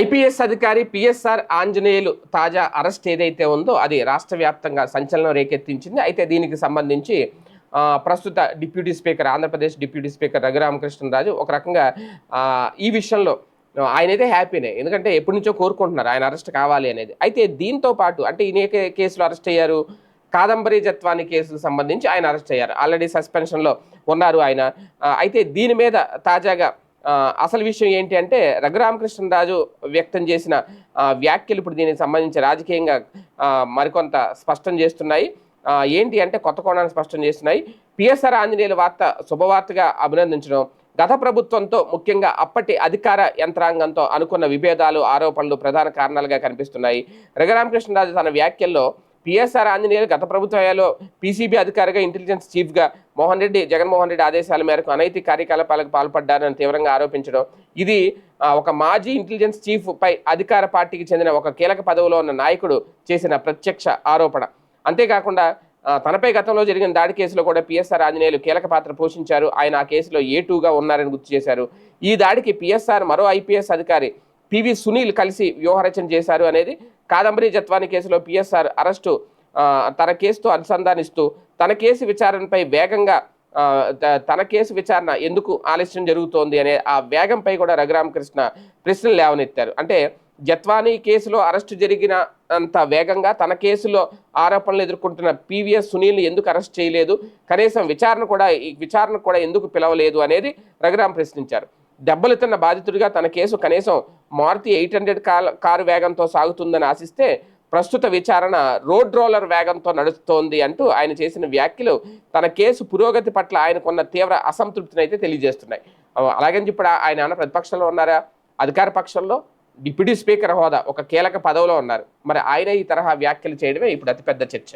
IPS అధికారి PSR Anjaneyulu తాజా arrest ఏదైతే ఉందో అది రాష్ట్ర వ్యాప్తంగా సంచలనం రేకెత్తించింది. అయితే దీనికి సంబంధించి ప్రస్తుత deputy speaker Andhra Pradesh deputy speaker Raghurama Krishna Raju ఒక రకంగా ఈ విషయంలో ఆయనైతే హ్యాపీనే. ఎందుకంటే ఎప్పటి నుంచో కోరుకుంటున్నారు ఆయన అరెస్ట్ కావాలి అనేది. అయితే దీంతో పాటు అంటే ఈయన కేసులో అరెస్ట్ అయ్యారు. కాదంబరి జత్వాని కేసుకు సంబంధించి ఆయన అరెస్ట్ అయ్యారు. ఆల్రెడీ సస్పెన్షన్లో ఉన్నారు ఆయన. అయితే దీని మీద తాజాగా అసలు విషయం ఏంటి అంటే రఘురామకృష్ణరాజు వ్యక్తం చేసిన వ్యాఖ్యలు ఇప్పుడు దీనికి సంబంధించి రాజకీయంగా మరికొంత స్పష్టం చేస్తున్నాయి. ఏంటి అంటే కొత్త కోణాన్ని స్పష్టం చేస్తున్నాయి. పిఎస్ఆర్ ఆంజనేయుల వార్త శుభవార్తగా అభినందించడం గత ప్రభుత్వంతో ముఖ్యంగా అప్పటి అధికార యంత్రాంగంతో అనుకున్న విభేదాలు ఆరోపణలు ప్రధాన కారణాలుగా కనిపిస్తున్నాయి. రఘురామకృష్ణరాజు తన వ్యాఖ్యల్లో పిఎస్ఆర్ ఆంజనేయులు గత ప్రభుత్వంలో పీసీబీ అధికారిగా ఇంటెలిజెన్స్ చీఫ్గా మోహన్ రెడ్డి జగన్మోహన్ రెడ్డి ఆదేశాల మేరకు అనైతిక కార్యకలాపాలకు పాల్పడ్డారని తీవ్రంగా ఆరోపించడం. ఇది ఒక మాజీ ఇంటెలిజెన్స్ చీఫ్ పై అధికార పార్టీకి చెందిన ఒక కీలక పదవిలో ఉన్న నాయకుడు చేసిన ప్రత్యక్ష ఆరోపణ. అంతేకాకుండా తనపై గతంలో జరిగిన దాడి కేసులో కూడా పిఎస్ఆర్ ఆంజనేయులు కీలక పాత్ర పోషించారు. ఆయన ఆ కేసులో ఏ టూగా ఉన్నారని గుర్తు చేశారు. ఈ దాడికి పిఎస్ఆర్ మరో ఐపీఎస్ అధికారి పివి సునీల్ కలిసి వ్యూహరచన చేశారు అనేది కాదంబరి జత్వాని కేసులో పిఎస్ఆర్ అరెస్టు తన కేసుతో అనుసంధానిస్తూ తన కేసు విచారణపై వేగంగా తన కేసు విచారణ ఎందుకు ఆలస్యం జరుగుతోంది అనే ఆ వేగంపై కూడా రఘురామకృష్ణ ప్రశ్నలు లేవనెత్తారు. అంటే జత్వానీ కేసులో అరెస్టు జరిగిన అంత వేగంగా తన కేసులో ఆరోపణలు ఎదుర్కొంటున్న పీవీఎస్ సునీల్ని ఎందుకు అరెస్ట్ చేయలేదు? కనీసం విచారణ కూడా ఈ విచారణ కూడా ఎందుకు పిలవలేదు అనేది రఘురామ ప్రశ్నించారు. దెబ్బలు తిన్న బాధితుడిగా తన కేసు కనీసం మారుతి ఎయిట్ హండ్రెడ్ కారు వేగంతో సాగుతుందని ఆశిస్తే ప్రస్తుత విచారణ రోడ్ రోలర్ వేగంతో నడుస్తోంది అంటూ ఆయన చేసిన వ్యాఖ్యలు తన కేసు పురోగతి పట్ల ఆయనకున్న తీవ్ర అసంతృప్తిని అయితే తెలియజేస్తున్నాయి. అలాగని ఇప్పుడు ఆయన ఏమైనా ప్రతిపక్షంలో ఉన్నారా? అధికార పక్షంలో డిప్యూటీ స్పీకర్ హోదా ఒక కీలక పదవిలో ఉన్నారు. మరి ఆయన ఈ తరహా వ్యాఖ్యలు చేయడమే ఇప్పుడు అతిపెద్ద చర్చ.